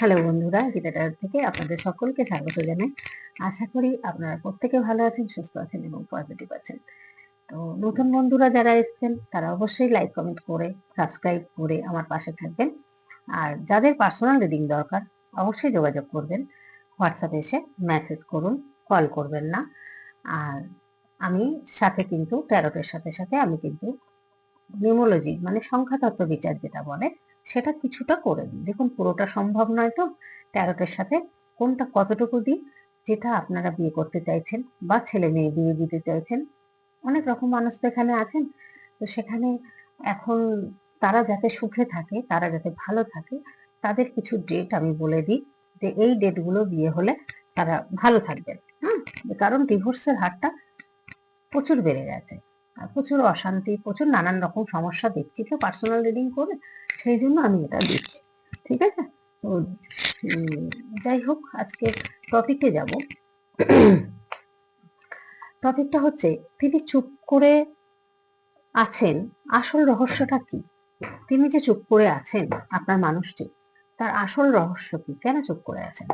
Hello বন্ধুরা গীতাটার থেকে আপনাদের সকলকে স্বাগত জানাই। আশা করি আপনারা প্রত্যেকে ভালো আছেন, সুস্থ আছেন এবং পজিটিভ আছেন। তো নতুন বন্ধুরা যারা এসেছেন, তারা অবশ্যই লাইক কমেন্ট করে সাবস্ক্রাইব করে আমার পাশে থাকবেন। আর যাদের পার্সোনাল রিডিং দরকার, অবশ্যই যোগাযোগ করবেন। হোয়াটসঅ্যাপে এসে মেসেজ করুন কল করবেন না। আর আমি সাথে কিন্তু ট্যারটের সাথে সাথে আমি কিন্তু নিউমোলজি মানে সংখ্যাতত্ত্ব বিচার যেটা বলে সেটা কিছুটা করে দিই দেখুন, পুরোটা সম্ভব নয় তো? ট্যারটের সাথে কোনটা কতটুকু দিই যেটা আপনারা বিয়ে করতে চাইছেন বা ছেলে মেয়ে বিয়ে দিতে চাইছেন। অনেক রকম মানুষ তো এখানে আছেন। তো সেখানে এখন তারা যাতে সুখে থাকে, তারা যাতে ভালো থাকে, তাদের কিছু ডেট আমি বলে দিই যে এই ডেটগুলো বিয়ে হলে তারা ভালো থাকবেন। হ্যাঁ কারণ ডিভোর্সের হারটা প্রচুর বেড়ে গেছে। প্রচুর অশান্তি, প্রচুর নানান রকম সমস্যা দেখছি তো পার্সোনাল রিডিং করে, সেই জন্য আমি এটা দিচ্ছি, ঠিক আছে? তো যাই হোক, আজকে টপিকে যাব। টপিকটা হচ্ছে, তিনি চুপ করে আছেন, আসল রহস্যটা কি? তিনি যে চুপ করে আছেন, আপনার মানুষটি, তার আসল রহস্য কি? কেন চুপ করে আছেন?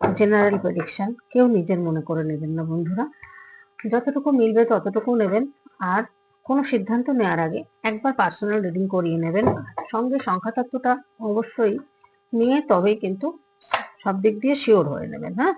জেনারেল প্রেডিকশন কেউ নিজের মনে করে নেবেন না, বন্ধুরা। যতটুকু মিলবে ততটুকু নেবেন। আর কোনো সিদ্ধান্ত নেওয়ার আগে একবার পার্সোনাল রিডিং করিয়ে নেবেন। সঙ্গে সংখ্যা তত্ত্বটা অবশ্যই নিয়ে তবেই কিন্তু সব দিক দিয়ে শিওর হয়ে নেবেন হ্যাঁ?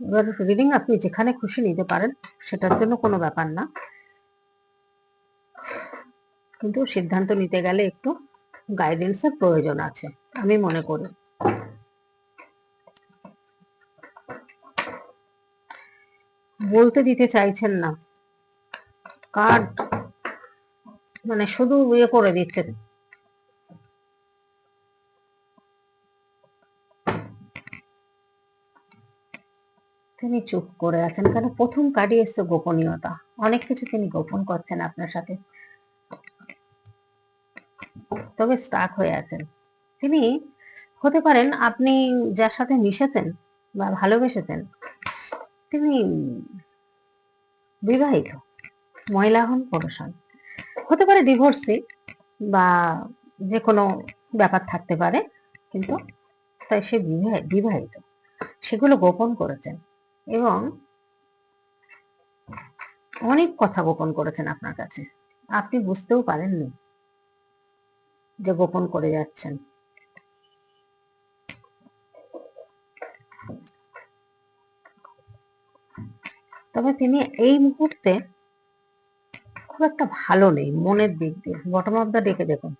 এবার রিডিং আপনি যেখানে খুশি নিতে পারেন, সেটার জন্য কোনো ব্যাপার না। কিন্তু সিদ্ধান্ত নিতে গেলে একটু গাইডেন্সের প্রয়োজন আছে, আমি মনে করি। বলতে দিতে চাইছেন না। কার্ড মানে শুধু ইয়ে করে দিচ্ছে। তিনি চুপ করে আছেন কেন? প্রথম কার্ডই এসছে গোপনীয়তা। অনেক কিছু তিনি গোপন করছেন আপনার সাথে। তবে স্টাক হয়ে আছেন। তিনি হতে পারেন আপনি যার সাথে মিশেছেন বা ভালোবেসেছেন, তিনি বিবাহিত, মহিলা হন, পুরুষ হন। হতে পারে ডিভোর্সি বা যে কোনো ব্যাপার থাকতে পারে, কিন্তু তাই সে বিবাহ- বিবাহিত। সেগুলো গোপন করেছেন এবং অনেক কথা গোপন করেছেন আপনার কাছে। আপনি বুঝতেও পারেননি। যে গোপন করে যাচ্ছেন। তবে তিনি এই মুহূর্তে খুব একটা ভালো নেই, মনের দিক দিয়ে। বটম অফ দা ডেকে দেখুন।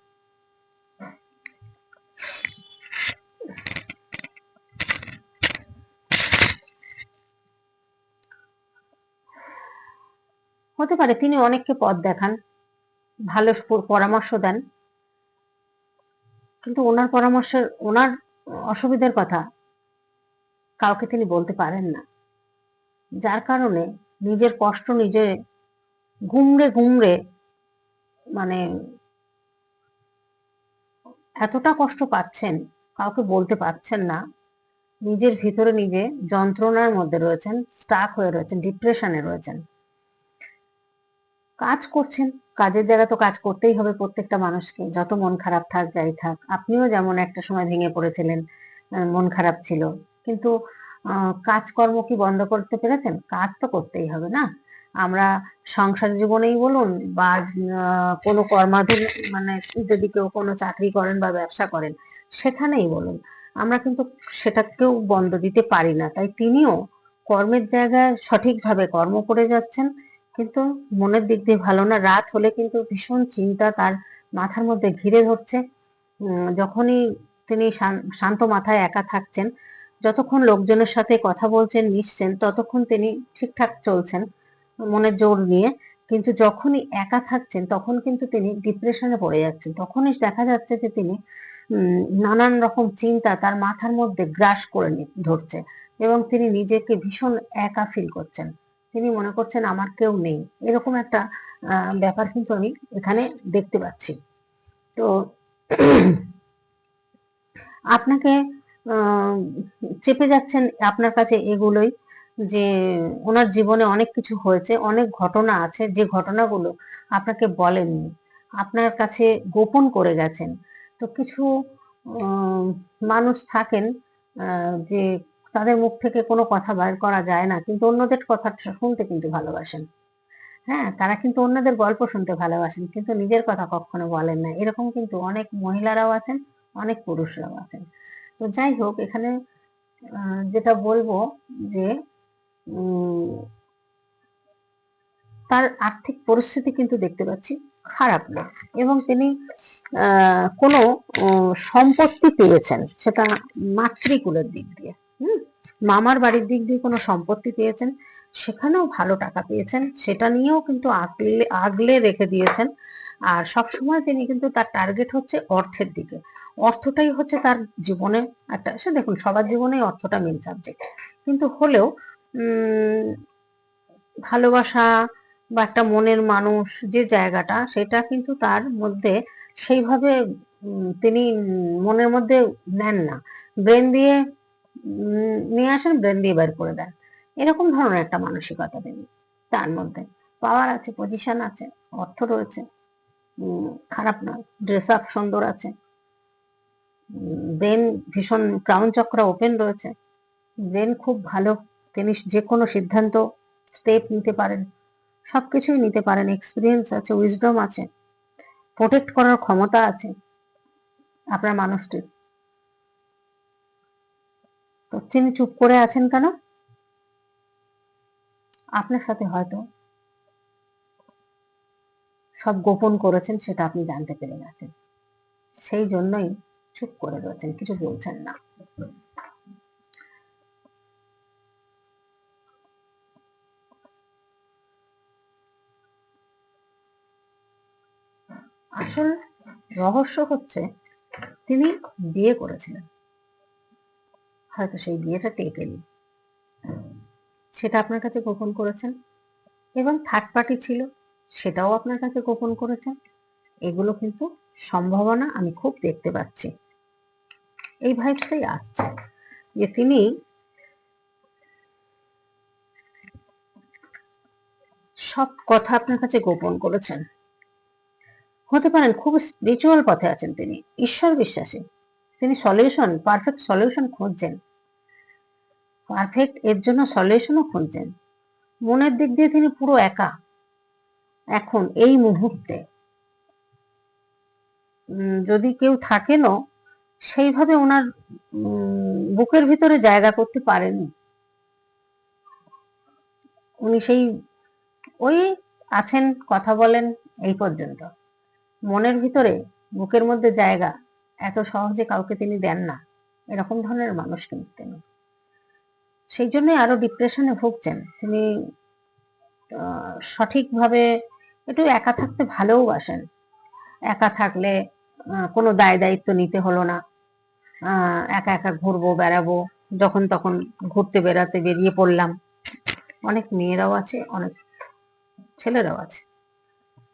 হতে পারে তিনি অনেককে পথ দেখান, ভালো পরামর্শ দেন কিন্তু ওনার পরামর্শের, ওনার অসুবিধার কথা কাউকে তিনি বলতে পারেন না। যার কারণে নিজের কষ্ট নিজে ঘুমড়ে ঘুমড়ে মানে এতটা কষ্ট পাচ্ছেন, কাউকে বলতে পারছেন না। নিজের ভিতরে নিজে যন্ত্রণার মধ্যে রয়েছেন স্টাক হয়ে রয়েছেন ডিপ্রেশনে রয়েছেন। কাজ করছেন কাজের জায়গা তো কাজ করতেই হবে প্রত্যেকটা মানুষকে। যত মন খারাপ থাক, যাই থাক, আপনিও যেমন একটা সময় ভেঙে পড়েছিলেন মন খারাপ ছিল। কিন্তু কাজকর্ম কি বন্ধ করতে পেরেছেন? কাজ তো করতেই হবে না। আমরা সংসার জীবনেই বলুন বা কোনো কর্মাধীন মানে যদি কেউ কোনো চাকরি করেন বা ব্যবসা করেন, সেখানেই বলুন। আমরা কিন্তু সেটাকেও বন্ধ দিতে পারি না। তাই তিনিও কর্মের জায়গায় সঠিকভাবে কর্ম করে যাচ্ছেন। কিন্তু মনের দিক দিয়ে ভালো না। রাত হলে কিন্তু ভীষণ চিন্তা তার মাথার মধ্যে ঘিরে ধরছে। যখনই তিনি শান- শান্ত মাথায় একা থাকছেন, যতক্ষণ লোকজনের সাথে কথা বলছেন, মিশছেন, ততক্ষণ তিনি ঠিকঠাক চলছেন মনের জোর নিয়ে। কিন্তু যখনই একা থাকছেন, তখন কিন্তু তিনি ডিপ্রেশনে পড়ে যাচ্ছেন। তখনই দেখা যাচ্ছে যে তিনি নানান রকম চিন্তা তার মাথার মধ্যে গ্রাস করে ধরছে এবং তিনি নিজেকে ভীষণ একা ফিল করছেন। তিনি মনে করছেন আমার কেউ নেই। এরকম একটা ব্যাপার কিন্তু আমি এখানে দেখতে পাচ্ছি। তো আপনাকে চেপে যাচ্ছেন আপনার কাছে এগুলোই যে ওনার জীবনে অনেক কিছু হয়েছে, অনেক ঘটনা আছে, যে ঘটনাগুলো আপনাকে বলেননি। আপনার কাছে গোপন করে গেছেন। তো কিছু মানুষ থাকেন যে তাদের মুখ থেকে কোনো কথা বাইর করা যায় না, কিন্তু অন্যদের কথা শুনতে কিন্তু ভালোবাসেন। হ্যাঁ তারা কিন্তু অন্যদের গল্প শুনতে ভালোবাসেন, কিন্তু নিজের কথা কখনো বলেন না। এরকম কিন্তু অনেক মহিলারাও আছেন, অনেক পুরুষরাও আছেন। তো যাই হোক, এখানে যেটা বলব যে তার আর্থিক পরিস্থিতি কিন্তু দেখতে পাচ্ছি খারাপ না। এবং তিনি কোনো সম্পত্তি পেয়েছেন, সেটা মাতৃকুলের দিক দিয়ে। হুম? মামার বাড়ির দিক দিয়ে কোনো সম্পত্তি পেয়েছেন, সেখানেও ভালো টাকা পেয়েছেন, সেটা নিয়েও কিন্তু আগলে আগলে রেখে দিয়েছেন। আর সব সময় তিনি কিন্তু তার টার্গেট হচ্ছে অর্থের দিকে। অর্থটাই হচ্ছে তার জীবনে একটা, সে দেখুন, সবার জীবনেই অর্থটা মেন সাবজেক্ট কিন্তু হলেও ভালোবাসা বা একটা মনের মানুষ যে জায়গাটা, সেটা কিন্তু তার মধ্যে সেইভাবে তিনি মনের মধ্যে নেন না। ব্রেন দিয়ে নিয়ে আসেন ব্রেন দিয়ে বের করে দেন। এরকম ধরনের একটা মানসিকতা তিনি, তার মধ্যে। পাওয়ার আছে পজিশন আছে, অর্থ রয়েছে খারাপ নয়। ড্রেস আপ সুন্দর আছে। ব্রেন ভীষণ ক্রাউন চক্র ওপেন রয়েছে। ব্রেন খুব ভালো তিনি যে কোনো সিদ্ধান্ত স্টেপ নিতে পারেন। সবকিছুই নিতে পারেন। এক্সপিরিয়েন্স আছে উইজডম আছে। প্রোটেক্ট করার ক্ষমতা আছে। আপনার মানুষটির। তিনি চুপ করে আছেন কেন? আপনার সাথে হয়তো সব গোপন করেছেন, সেটা আপনি জানতে পেরে গেছেন। সেই জন্যই চুপ করে রয়েছেন, কিছু বলছেন না। আসল রহস্য হচ্ছে, তিনি বিয়ে করেছিলেন। হয়তো সেই বিয়েটা টেকেনি সেটা আপনার কাছে গোপন করেছেন? এবং থার্ড পার্টি ছিল, সেটাও আপনার কাছে গোপন করেছেন? এগুলো কিন্তু সম্ভাবনা আমি খুব দেখতে পাচ্ছি। এই ভাইবসটাই আসছে যে তিনি সব কথা আপনার কাছে গোপন করেছেন। হতে পারেন খুব স্পিরিচুয়াল পথে আছেন তিনি, ঈশ্বর বিশ্বাসী। তিনি সলিউশন পারফেক্ট সলিউশন খুঁজছেন। পারফেক্ট এর জন্য সলিউশনও খুঁজছেন। মনের দিক দিয়ে তিনি পুরো একা। এখন এই মুহূর্তে যদি কেউ থাকেনও, সেইভাবে ওনার বুকের ভিতরে জায়গা করতে পারেনি উনি সেই, ওই আছেন, কথা বলেন, এই পর্যন্ত। মনের ভিতরে, বুকের মধ্যে জায়গা, এত সহজে কাউকে তিনি দেন না। এরকম ধরনের মানুষ কিন্তু তিনি। সেই জন্যই আরও ডিপ্রেশনে ভুগছেন। তিনি সঠিকভাবে একটু একা থাকতে ভালোবাসেন একা থাকলে কোনো দায় দায়িত্ব নিতে হলো না। একা একা ঘুরবো, বেড়াবো, যখন তখন ঘুরতে, বেড়াতে বেরিয়ে পড়লাম। অনেক মেয়েরাও আছে, অনেক ছেলেরাও আছে।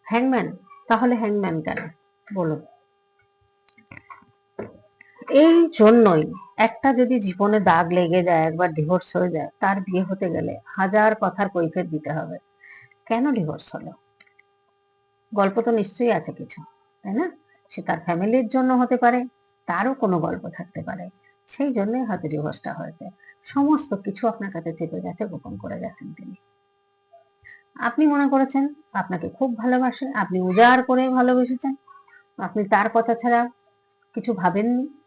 হ্যাংম্যান তাহলে হ্যাংম্যান কেন? বলুন। এই জন্যই একটা যদি জীবনে দাগ লেগে যায়, একবার ডিভোর্স হয়ে যায়, তার বিয়ে হতে গেলে হাজার কথার কৈফিয়ত দিতে হবে। কেন ডিভোর্স হলো? গল্প তো নিশ্চয়ই আছে কিছু, তাই না? সে তার ফ্যামিলির জন্য হতে পারে, তারও কোনো গল্প থাকতে পারে। সেই জন্যই হয়তো ডিভোর্সটা হয়েছে। সমস্ত কিছু আপনার কাছে চেপে গেছে, গোপন করে গেছেন তিনি। আপনি মনে করেছেন, আপনাকে খুব ভালোবাসে, আপনি উজাড় করে ভালোবেসেছেন। আপনি তার কথা ছাড়া কিছু ভাবেননি।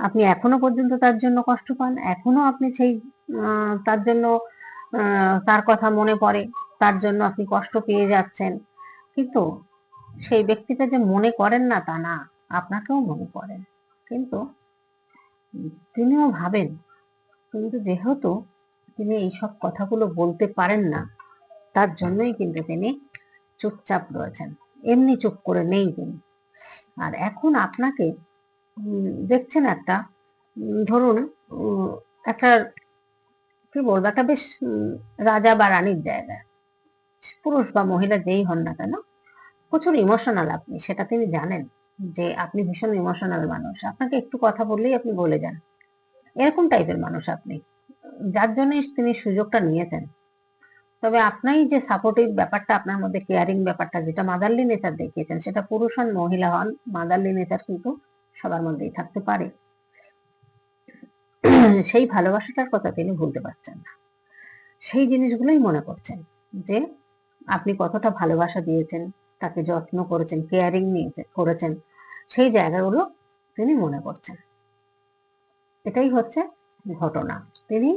আপনি এখনও পর্যন্ত তার জন্য কষ্ট পান, এখনও আপনি সেই তার জন্য তার কথা মনে পড়ে, তার জন্য আপনি কষ্ট পেয়ে যাচ্ছেন। কিন্তু সেই ব্যক্তিটা যে মনে করেন না তা না, আপনাকেও মনে করেন কিন্তু তিনিও ভাবেন, কিন্তু যেহেতু তিনি এইসব কথাগুলো বলতে পারেন না, তার জন্যই কিন্তু তিনি চুপচাপ রয়েছেন। এমনি চুপ করে নেই তিনি। আর এখন আপনাকে দেখছেন একটা ধরুন একটা, কি বলব, একটা বেশ রাজা বা রানীর জায়গা। পুরুষ বা মহিলা যেই হন না কেন, প্রচুর ইমোশনাল আপনি, সেটা তিনি জানেন যে আপনি ভীষণ ইমোশনাল মানুষ। আপনাকে একটু কথা বললেই আপনি বলে যান। এরকম টাইপের মানুষ আপনি, যার জন্য তিনি সুযোগটা নিয়েছেন। তবে আপনাই যে সাপোর্টিভ ব্যাপারটা, আপনার মধ্যে কেয়ারিং ব্যাপারটা, যেটা মাদারলি নেচার দেখিয়েছেন, সেটা পুরুষ হন, মহিলা হন মাদারলি নেচার কিন্তু সবার মধ্যেই থাকতে পারে। সেই ভালোবাসাটার কথা তিনি ভুলতে পারছেন না। সেই জিনিসগুলোই মনে করছেন যে আপনি কতটা ভালোবাসা দিয়েছেন, তাকে যত্ন করেছেন কেয়ারিং নিয়েছেন করেছেন, সেই জায়গাগুলো তিনি মনে করছেন। এটাই হচ্ছে ঘটনা। তিনি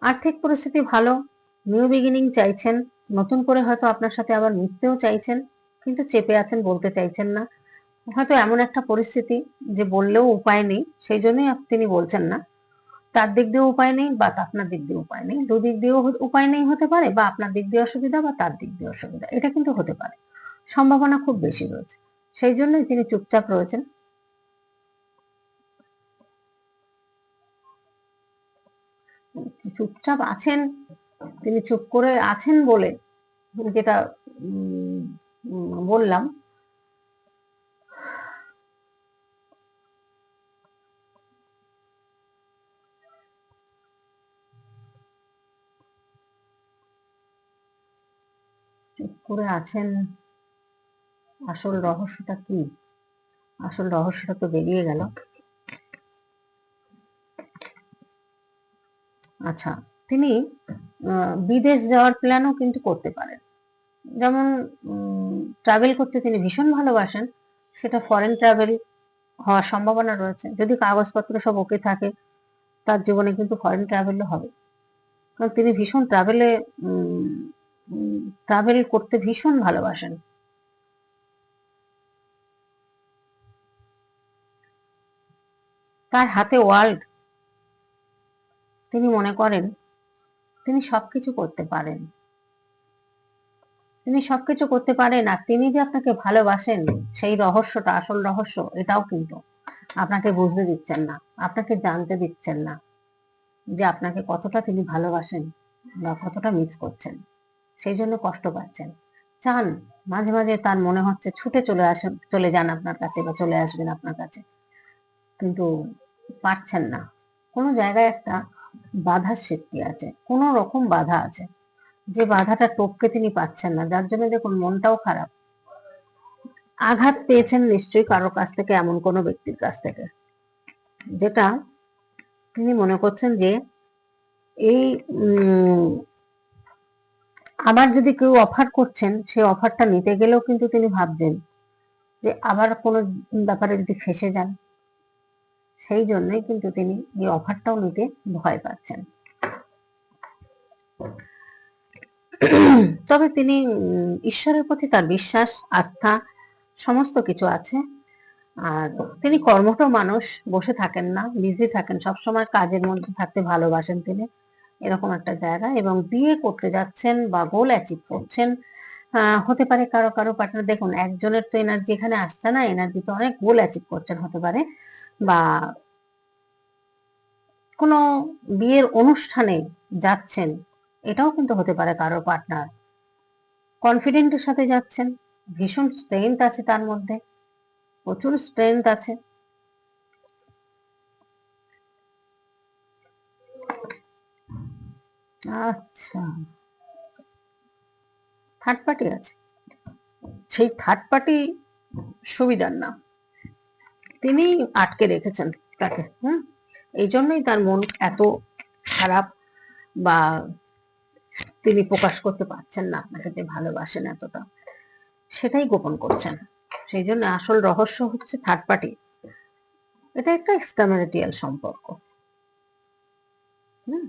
আর্থিক পরিস্থিতি ভালো নিউ বিগিনিং চাইছেন। নতুন করে হয়তো আপনার সাথে আবার মিশতেও চাইছেন, কিন্তু চেপে আছেন, বলতে চাইছেন না। হয়তো এমন একটা পরিস্থিতি যে বললেও উপায় নেই, সেই জন্যই তিনি বলছেন না। তার দিক দিয়ে উপায় নেই, বা আপনার দিক দিয়ে উপায় নেই। দুদিক দিয়েও উপায় নেই হতে পারে, বা আপনার দিক দিয়ে অসুবিধা, বা তার দিক দিয়ে অসুবিধা। এটা কিন্তু হতে পারে। সম্ভাবনা খুব বেশি রয়েছে। সেই জন্যই তিনি চুপচাপ রয়েছেন। চুপচাপ আছেন তিনি চুপ করে আছেন বলে যেটা বললাম। চুপ করে আছেন, আসল রহস্যটা কি? আসল রহস্যটা তো বেরিয়ে গেল। আচ্ছা তিনি বিদেশ যাওয়ার প্ল্যানও কিন্তু করতে পারেন। যেমন ট্রাভেল করতে তিনি ভীষণ ভালোবাসেন, সেটা ফরেন ট্রাভেল হওয়ার সম্ভাবনা রয়েছে। যদি কাগজপত্র সব ওকে থাকে, তার জীবনে কিন্তু ফরেন ট্রাভেলও হবে। কারণ তিনি ভীষণ ট্রাভেলে ট্রাভেল করতে ভীষণ ভালোবাসেন। তার হাতে ওয়ার্ল্ড তিনি মনে করেন তিনি সবকিছু করতে পারেন। তিনি সবকিছু করতে পারেন আর তিনি যে আপনাকে ভালোবাসেন, সেই রহস্যটা, আসল রহস্য, এটাও কিন্তু আপনাকে বুঝতে দিচ্ছেন না, আপনাকে জানতে দিচ্ছেন না যে আপনাকে কতটা তিনি ভালোবাসেন বা কতটা মিস করছেন। সেই জন্য কষ্ট পাচ্ছেন। চান, মাঝে মাঝে তার মনে হচ্ছে ছুটে চলে আসেন, চলে যান আপনার কাছে বা চলে আসবেন আপনার কাছে। কিন্তু পারছেন না। কোনো জায়গায় একটা বাধার সৃষ্টি আছে, কোনো রকম বাধা আছে। যে বাধাটা টপকে তিনি পাচ্ছেন না, যার জন্য দেখুন মনটাও খারাপ। আঘাত পেয়েছেন নিশ্চয়ই কারও কাছ থেকে, এমন কোনো ব্যক্তির কাছ থেকে। যেটা তিনি মনে করছেন যে এই আবার যদি কেউ অফার করছেন সেই অফারটা নিতে গেলেও কিন্তু তিনি ভাবছেন যে আবার কোনো ব্যাপারে যদি ফেসে যান। সেই জন্যই কিন্তু তিনি এই অফারটাও নিতে ভয় পাচ্ছেন। তবে তিনি ঈশ্বরের প্রতি তার বিশ্বাস, আস্থা, সমস্ত কিছু আছে। আর তিনি কর্মঠ মানুষ, বসে থাকেন না, বিজি থাকেন, সবসময় কাজের মধ্যে থাকতে ভালোবাসেন তিনি। এরকম একটা জায়গা এবং বিয়ে করতে যাচ্ছেন বা গোল অ্যাচিভ করছেন হতে পারে কারও কারও পার্টনার দেখুন, একজনের তো এনার্জি এখানে আসছে না এনার্জি তো অনেক গোল অ্যাচিভ করছেন হতে পারে, বা কোনো বিয়ের অনুষ্ঠানে যাচ্ছেন, এটাও কিন্তু হতে পারে কারও পার্টনার কনফিডেন্টের সাথে যাচ্ছেন, ভীষণ স্ট্রেংথ আছে তার মধ্যে, প্রচুর স্ট্রেংথ আছে। আচ্ছা। থার্ড পার্টি আছে। সেই থার্ড পার্টি সুবিধার না তিনি আটকে রেখেছেন তাকে, হুম? এই জন্যই তার মন এত খারাপ বা তিনি প্রকাশ করতে পারছেন না আপনাকে যে ভালোবাসেন এতটা। সেটাই গোপন করছেন। সেই জন্য আসল রহস্য হচ্ছে থার্ড পার্টি এটা একটা এক্সট্রাম্যারিটিয়াল সম্পর্ক। হুম?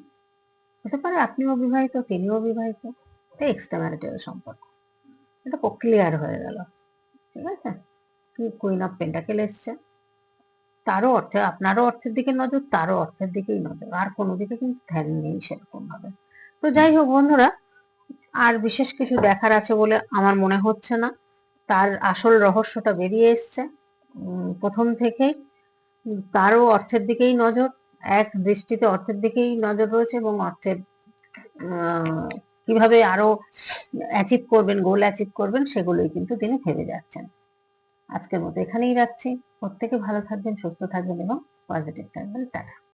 হতে পারে আপনিও বিবাহিত তিনিও বিবাহিত এটা এক্সট্রাম্যারিটিয়াল সম্পর্ক। এটা ক্লিয়ার হয়ে গেল। ঠিক আছে? কি কুইন অফ পেন্টাকেল এসছে? তারও অর্থে, আপনারও অর্থের দিকে নজর, তারও অর্থের দিকেই নজর। আর কোনো দিকে কিন্তু ধ্যান নেই সেরকম ভাবে। তো যাই হোক বন্ধুরা, আর বিশেষ কিছু দেখার আছে বলে আমার মনে হচ্ছে না। তার আসল রহস্যটা বেরিয়ে এসছে। প্রথম থেকেই তারও অর্থের দিকেই নজর, এক দৃষ্টিতে অর্থের দিকেই নজর রয়েছে এবং অর্থের কীভাবে আরও অ্যাচিভ করবেন গোল অ্যাচিভ করবেন, সেগুলোই কিন্তু তিনি ভেবে যাচ্ছেন। আজকের মতো এখানেই রাখছি। প্রত্যেকে ভালো থাকবেন, সুস্থ থাকবেন এবং পজিটিভ থাকবেন। টাটা।